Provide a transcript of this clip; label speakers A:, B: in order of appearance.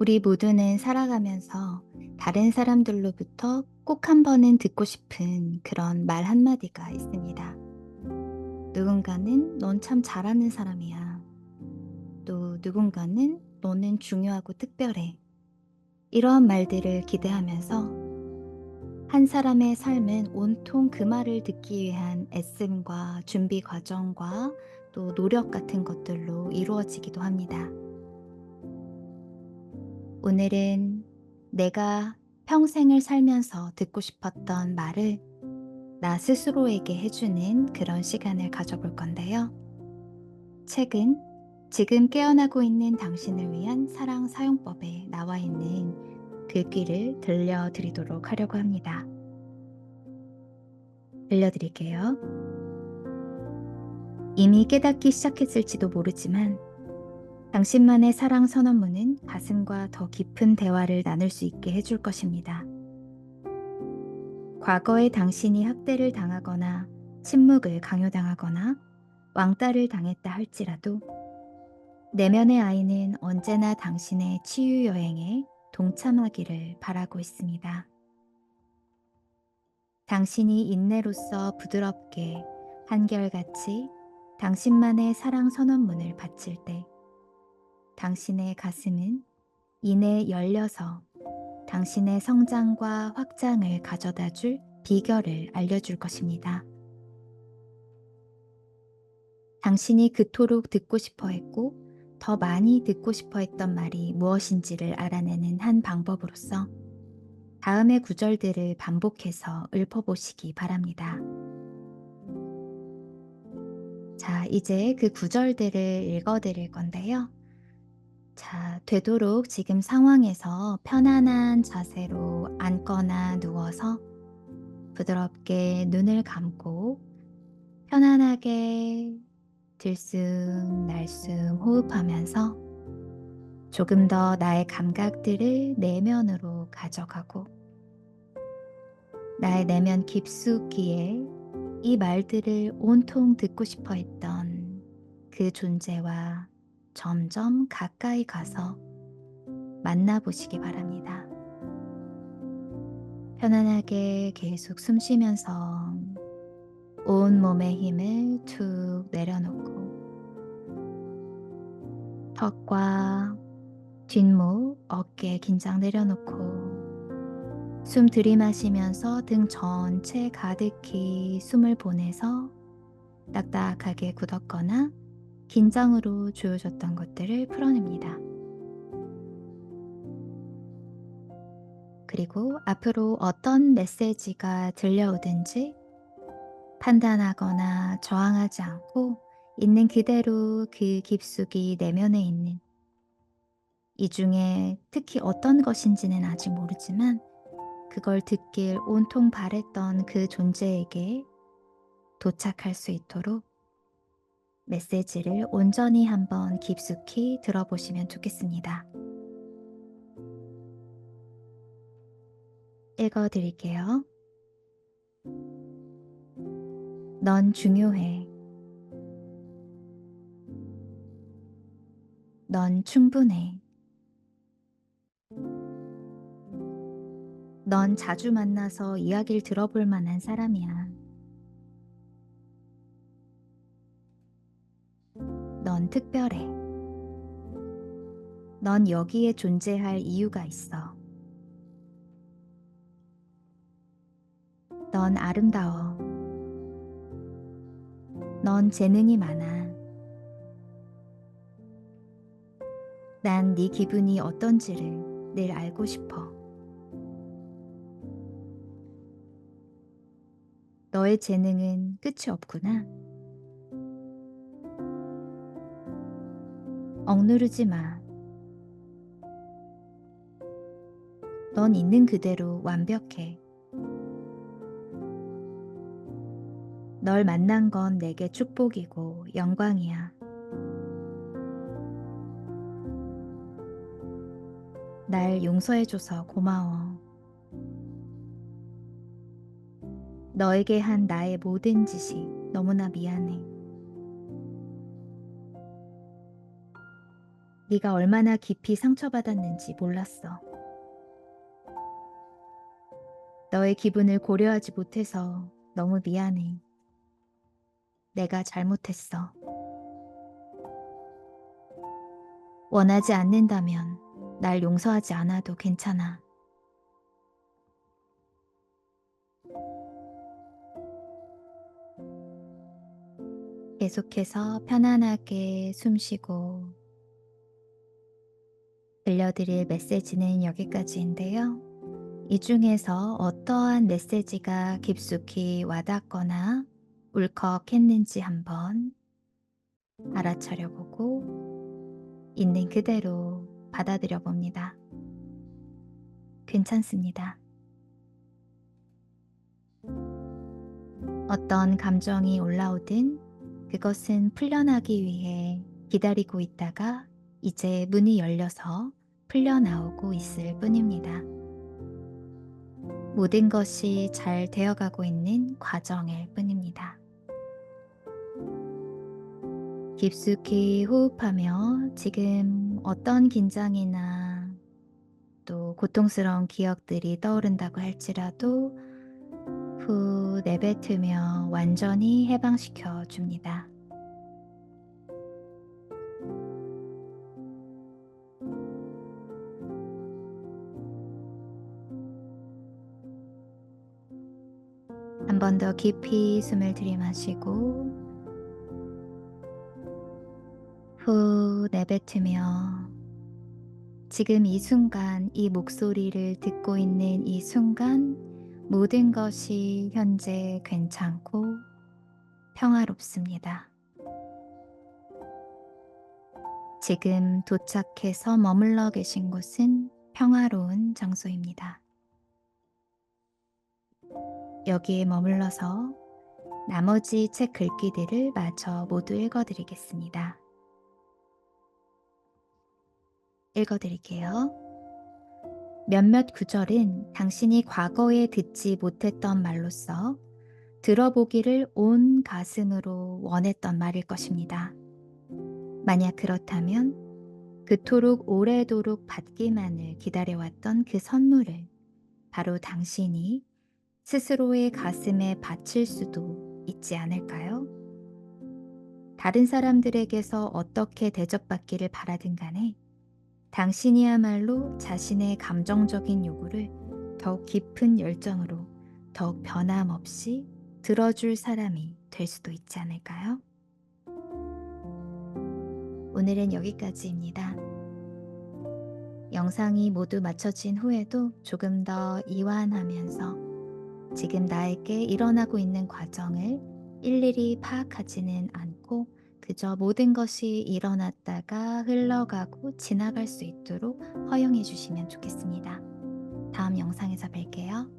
A: 우리 모두는 살아가면서 다른 사람들로부터 꼭 한 번은 듣고 싶은 그런 말 한마디가 있습니다. 누군가는 넌 참 잘하는 사람이야. 또 누군가는 너는 중요하고 특별해. 이러한 말들을 기대하면서 한 사람의 삶은 온통 그 말을 듣기 위한 애씀과 준비 과정과 또 노력 같은 것들로 이루어지기도 합니다. 오늘은 내가 평생을 살면서 듣고 싶었던 말을 나 스스로에게 해주는 그런 시간을 가져볼 건데요. 책은 지금 깨어나고 있는 당신을 위한 사랑 사용법에 나와 있는 글귀를 들려드리도록 하려고 합니다. 들려드릴게요. 이미 깨닫기 시작했을지도 모르지만 당신만의 사랑 선언문은 가슴과 더 깊은 대화를 나눌 수 있게 해줄 것입니다. 과거에 당신이 학대를 당하거나 침묵을 강요당하거나 왕따를 당했다 할지라도 내면의 아이는 언제나 당신의 치유 여행에 동참하기를 바라고 있습니다. 당신이 인내로서 부드럽게 한결같이 당신만의 사랑 선언문을 바칠 때 당신의 가슴은 이내 열려서 당신의 성장과 확장을 가져다 줄 비결을 알려줄 것입니다. 당신이 그토록 듣고 싶어 했고 더 많이 듣고 싶어 했던 말이 무엇인지를 알아내는 한 방법으로서 다음의 구절들을 반복해서 읊어보시기 바랍니다. 자, 이제 그 구절들을 읽어드릴 건데요. 자, 되도록 지금 상황에서 편안한 자세로 앉거나 누워서 부드럽게 눈을 감고 편안하게 들숨 날숨 호흡하면서 조금 더 나의 감각들을 내면으로 가져가고 나의 내면 깊숙이에 이 말들을 온통 듣고 싶어 했던 그 존재와 점점 가까이 가서 만나보시기 바랍니다. 편안하게 계속 숨 쉬면서 온 몸의 힘을 툭 내려놓고 턱과 뒷목, 어깨 긴장 내려놓고 숨 들이마시면서 등 전체 가득히 숨을 보내서 딱딱하게 굳었거나 긴장으로 조여졌던 것들을 풀어냅니다. 그리고 앞으로 어떤 메시지가 들려오든지 판단하거나 저항하지 않고 있는 그대로 그 깊숙이 내면에 있는 이 중에 특히 어떤 것인지는 아직 모르지만 그걸 듣길 온통 바랬던 그 존재에게 도착할 수 있도록 메시지를 온전히 한번 깊숙이 들어보시면 좋겠습니다. 읽어 드릴게요. 넌 중요해. 넌 충분해. 넌 자주 만나서 이야기를 들어볼 만한 사람이야. 넌 특별해. 넌 여기에 존재할 이유가 있어. 넌 아름다워. 넌 재능이 많아. 난 네 기분이 어떤지를 늘 알고 싶어. 너의 재능은 끝이 없구나. 억누르지 마. 넌 있는 그대로 완벽해. 널 만난 건 내게 축복이고 영광이야. 날 용서해줘서 고마워. 너에게 한 나의 모든 짓이 너무나 미안해. 네가 얼마나 깊이 상처받았는지 몰랐어. 너의 기분을 고려하지 못해서 너무 미안해. 내가 잘못했어. 원하지 않는다면 날 용서하지 않아도 괜찮아. 계속해서 편안하게 숨 쉬고 들려드릴 메시지는 여기까지인데요. 이 중에서 어떠한 메시지가 깊숙이 와닿거나 울컥했는지 한번 알아차려 보고 있는 그대로 받아들여 봅니다. 괜찮습니다. 어떤 감정이 올라오든 그것은 풀려나기 위해 기다리고 있다가 이제 문이 열려서 풀려나오고 있을 뿐입니다. 모든 것이 잘 되어가고 있는 과정일 뿐입니다. 깊숙이 호흡하며 지금 어떤 긴장이나 또 고통스러운 기억들이 떠오른다고 할지라도 후 내뱉으며 완전히 해방시켜 줍니다. 한 번 더 깊이 숨을 들이마시고 후 내뱉으며 지금 이 순간 이 목소리를 듣고 있는 이 순간 모든 것이 현재 괜찮고 평화롭습니다. 지금 도착해서 머물러 계신 곳은 평화로운 장소입니다. 여기에 머물러서 나머지 책 글귀들을 마저 모두 읽어드리겠습니다. 읽어드릴게요. 몇몇 구절은 당신이 과거에 듣지 못했던 말로써 들어보기를 온 가슴으로 원했던 말일 것입니다. 만약 그렇다면 그토록 오래도록 받기만을 기다려왔던 그 선물을 바로 당신이 스스로의 가슴에 바칠 수도 있지 않을까요? 다른 사람들에게서 어떻게 대접받기를 바라든 간에 당신이야말로 자신의 감정적인 요구를 더욱 깊은 열정으로 더욱 변함없이 들어줄 사람이 될 수도 있지 않을까요? 오늘은 여기까지입니다. 영상이 모두 마쳐진 후에도 조금 더 이완하면서 지금 나에게 일어나고 있는 과정을 일일이 파악하지는 않고 그저 모든 것이 일어났다가 흘러가고 지나갈 수 있도록 허용해 주시면 좋겠습니다. 다음 영상에서 뵐게요.